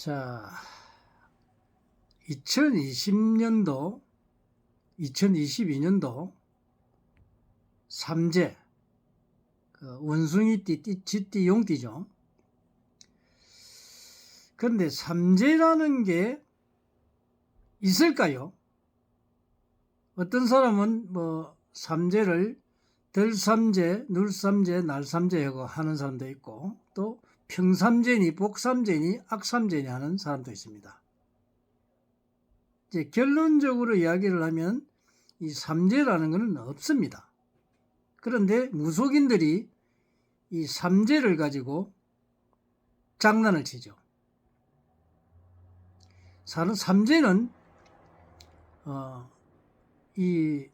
자, 2020년도, 2022년도 삼재 그 원숭이띠, 띠, 쥐띠, 용띠죠. 그런데 삼재라는 게 있을까요? 어떤 사람은 뭐 삼재를 들삼재, 눌삼재, 날삼재 하고 하는 사람도 있고 또 평삼재니 복삼재니 악삼재니 하는 사람도 있습니다. 이제 결론적으로 이야기를 하면 이 삼재라는 것은 없습니다. 그런데 무속인들이 이 삼재를 가지고 장난을 치죠. 사는 삼재는 어, 이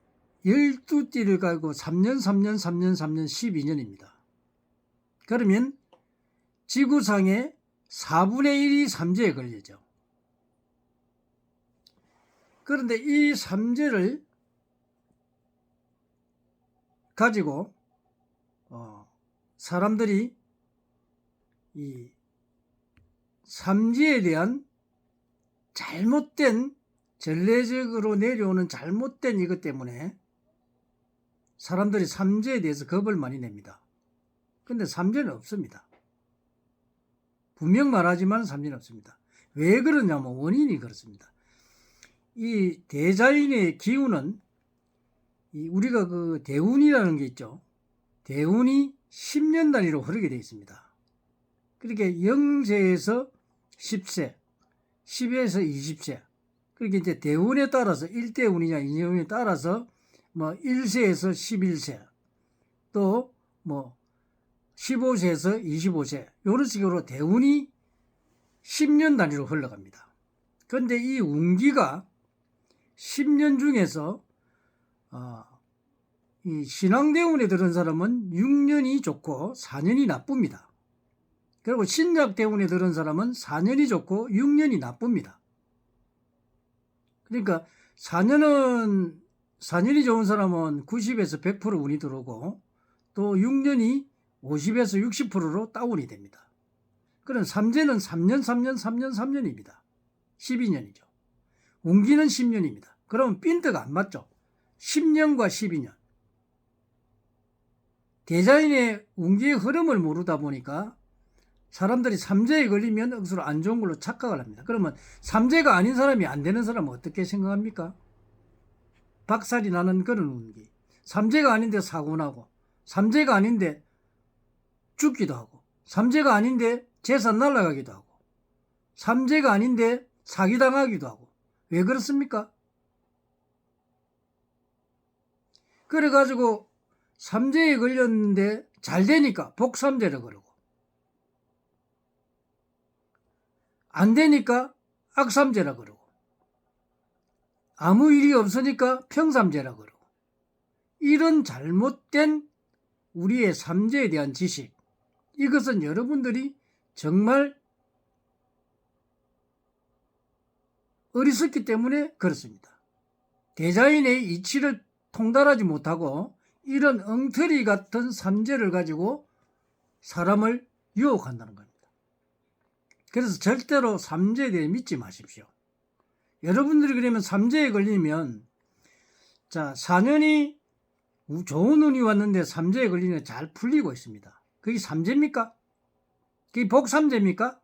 12띠를 가지고 3년, 3년, 3년, 3년, 12년입니다. 그러면 지구상의 4분의 1이 삼재에 걸리죠. 그런데 이 삼재를 가지고 어, 사람들이 이 삼지에 대한 잘못된 전례적으로 내려오는 잘못된 이것 때문에 사람들이 삼재에 대해서 겁을 많이 냅니다. 근데 삼재는 없습니다. 분명 말하지만 삼재는 없습니다. 왜 그러냐면 원인이 그렇습니다. 이 대자인의 기운은 이 우리가 그 대운이라는 게 있죠. 대운이 10년 단위로 흐르게 되어 있습니다. 그렇게 0세에서 10세, 10에서 20세. 그렇게 이제 대운에 따라서 1대운이냐 2대운에 따라서 뭐 1세에서 11세, 또 뭐 15세에서 25세, 이런 식으로 대운이 10년 단위로 흘러갑니다. 그런데 이 운기가 10년 중에서 어, 이 신앙대운에 들은 사람은 6년이 좋고 4년이 나쁩니다. 그리고 신약대운에 들은 사람은 4년이 좋고 6년이 나쁩니다. 그러니까 4년은 4년이 좋은 사람은 90에서 100% 운이 들어오고 또 6년이 50에서 60%로 다운이 됩니다. 그럼 3제는 3년, 3년, 3년, 3년입니다. 12년이죠. 운기는 10년입니다. 그러면 핀트가 안 맞죠? 10년과 12년. 대자인의 운기의 흐름을 모르다 보니까 사람들이 삼재에 걸리면 억수로 안 좋은 걸로 착각을 합니다. 그러면 삼재가 아닌 사람이 안 되는 사람은 어떻게 생각합니까? 박살이 나는 그런 운기. 삼재가 아닌데 사고 나고, 삼재가 아닌데 죽기도 하고, 삼재가 아닌데 재산 날라가기도 하고, 삼재가 아닌데 사기당하기도 하고. 왜 그렇습니까? 그래가지고 삼재에 걸렸는데 잘 되니까 복삼재라 그러고, 안 되니까 악삼재라 그러고, 아무 일이 없으니까 평삼재라 그러고, 이런 잘못된 우리의 삼재에 대한 지식, 이것은 여러분들이 정말 어리석기 때문에 그렇습니다. 대자인의 이치를 통달하지 못하고 이런 엉터리 같은 삼재를 가지고 사람을 유혹한다는 겁니다. 그래서 절대로 삼재에 대해 믿지 마십시오. 여러분들이 그러면 삼재에 걸리면 자 4년이 좋은 운이 왔는데 삼재에 걸리면 잘 풀리고 있습니다. 그게 삼재입니까? 그게 복삼재입니까?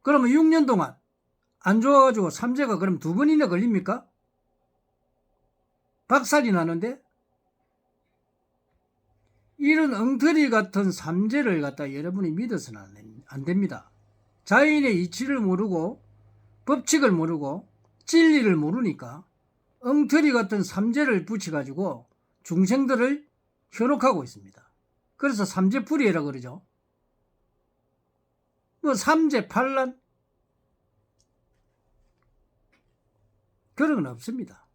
그러면 6년 동안 안 좋아가지고 삼재가 그럼 두 번이나 걸립니까? 박살이 나는데 이런 엉터리 같은 삼재를 갖다 여러분이 믿어서는 안- 안 됩니다. 자연의 이치를 모르고 법칙을 모르고 진리를 모르니까 엉터리 같은 삼재를 붙여가지고 중생들을 현혹하고 있습니다. 그래서 삼재풀이라 그러죠. 뭐 삼재 팔란 그런 건 없습니다.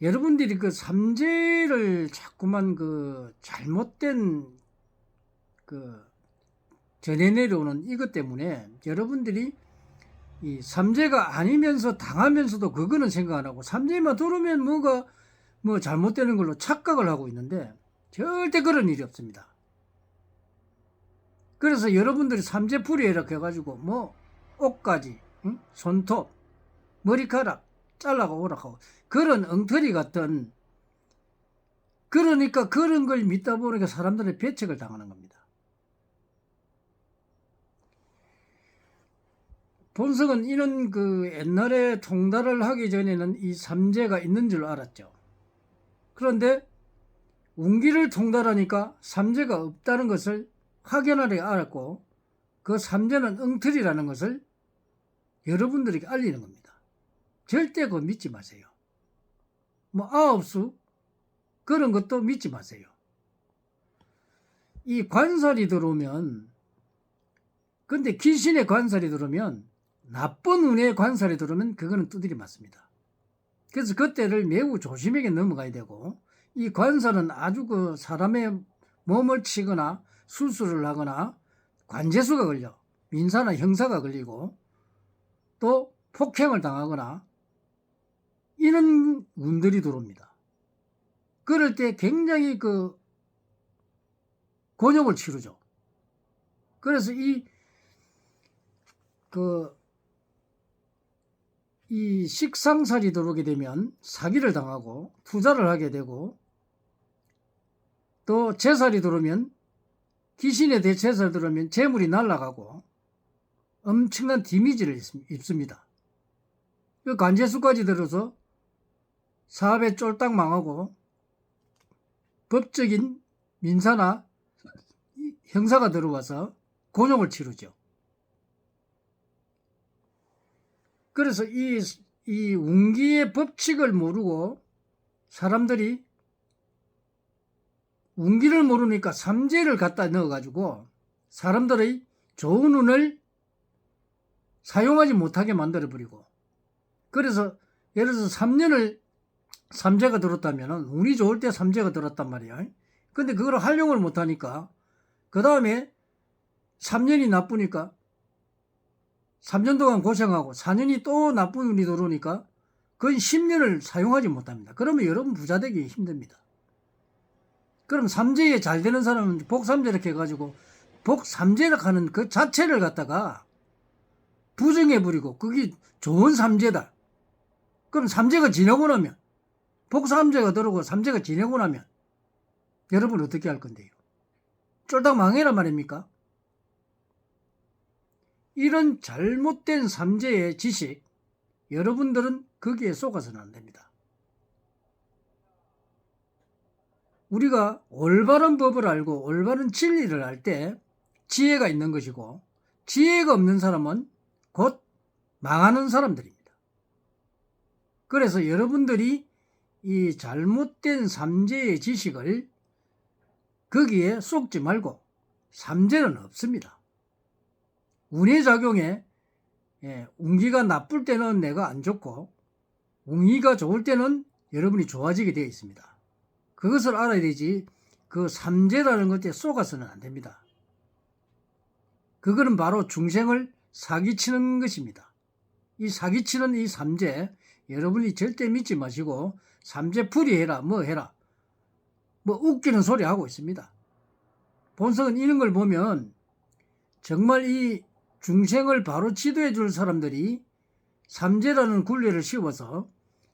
여러분들이 그 삼재를 자꾸만 그 잘못된 그 전해 내려오는 이것 때문에 여러분들이 이 삼재가 아니면서 당하면서도 그거는 생각 안 하고 삼재만 들어오면 뭐가 뭐 잘못되는 걸로 착각을 하고 있는데 절대 그런 일이 없습니다. 그래서 여러분들이 삼재풀이 이렇게 해가지고 뭐 옷까지 응? 손톱 머리카락 잘라가 오락하고 그런 엉터리 같은 그러니까 그런 걸 믿다 보니까 사람들의 배척을 당하는 겁니다. 본성은 이런 그 옛날에 통달을 하기 전에는 이 삼재가 있는 줄 알았죠. 그런데 운기를 통달하니까 삼재가 없다는 것을 확연하게 알았고 그 삼재는 엉터리라는 것을 여러분들에게 알리는 겁니다. 절대 그거 믿지 마세요. 뭐 아홉수 그런 것도 믿지 마세요. 이 관살이 들어오면 근데 귀신의 관살이 들어오면 나쁜 운의 관살이 들어오면 그거는 두드리 맞습니다. 그래서 그때를 매우 조심하게 넘어가야 되고 이 관살은 아주 그 사람의 몸을 치거나 수술을 하거나 관제수가 걸려 민사나 형사가 걸리고 또 폭행을 당하거나 이런 운들이 들어옵니다. 그럴 때 굉장히 그 곤욕을 치르죠. 그래서 이, 그, 이 식상살이 들어오게 되면 사기를 당하고 투자를 하게 되고 또 재살이 들어오면 귀신에 대해 재살 들어오면 재물이 날아가고 엄청난 디미지를 입습니다. 그 관제수까지 들어서 사업에 쫄딱 망하고 법적인 민사나 형사가 들어와서 곤욕을 치르죠. 그래서 이, 이 운기의 법칙을 모르고 사람들이 운기를 모르니까 삼재를 갖다 넣어가지고 사람들의 좋은 운을 사용하지 못하게 만들어버리고 그래서 예를 들어서 3년을 삼재가 들었다면 운이 좋을 때 삼재가 들었단 말이야. 근데 그걸 활용을 못하니까 그 다음에 3년이 나쁘니까 3년 동안 고생하고 4년이 또 나쁜 운이 들어오니까 그건 10년을 사용하지 못합니다. 그러면 여러분 부자 되기 힘듭니다. 그럼 삼재에 잘 되는 사람은 복삼재 이렇게 해가지고 복삼재를 하는 그 자체를 갖다가 부정해 버리고 그게 좋은 삼재다. 그럼 삼재가 지나고 나면 복삼재가 들어오고 삼재가 지나고 나면 여러분 어떻게 할 건데요? 쫄딱 망해란 말입니까? 이런 잘못된 삼재의 지식 여러분들은 거기에 속아서는 안 됩니다. 우리가 올바른 법을 알고 올바른 진리를 알 때 지혜가 있는 것이고 지혜가 없는 사람은 곧 망하는 사람들입니다. 그래서 여러분들이 이 잘못된 삼재의 지식을 거기에 쏙지 말고 삼재는 없습니다. 운의 작용에 예, 운기가 나쁠 때는 내가 안 좋고 운기가 좋을 때는 여러분이 좋아지게 되어 있습니다. 그것을 알아야 되지 그 삼재라는 것에 쏘가서는 안 됩니다. 그거는 바로 중생을 사기치는 것입니다. 이 사기치는 이 삼재 여러분이 절대 믿지 마시고 삼재 풀이 해라 뭐 해라 뭐 웃기는 소리 하고 있습니다. 본성은 이런 걸 보면 정말 이 중생을 바로 지도해 줄 사람들이 삼재라는 굴레를 씌워서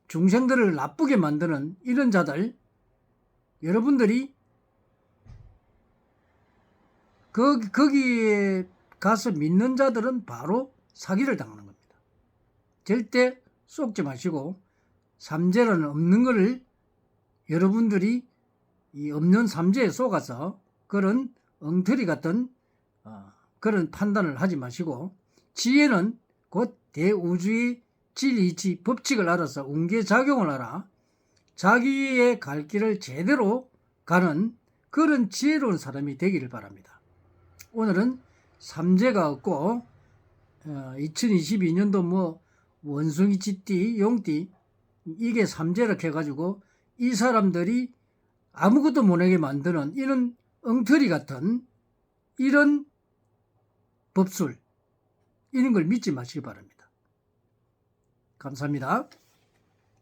중생들을 나쁘게 만드는 이런 자들 여러분들이 거, 거기에 가서 믿는 자들은 바로 사기를 당하는 겁니다. 절대 쏙지 마시고 삼재라는 없는 것을 여러분들이 이 없는 삼재에 속아서 그런 엉터리 같은 어, 그런 판단을 하지 마시고 지혜는 곧 대우주의 진리이치 법칙을 알아서 운계작용을 알아 자기의 갈 길을 제대로 가는 그런 지혜로운 사람이 되기를 바랍니다. 오늘은 삼재가 없고 어, 2022년도 뭐 원숭이 쥐띠 용띠 이게 삼재를 해가지고 이 사람들이 아무것도 못하게 만드는 이런 엉터리 같은 이런 법술 이런 걸 믿지 마시기 바랍니다. 감사합니다.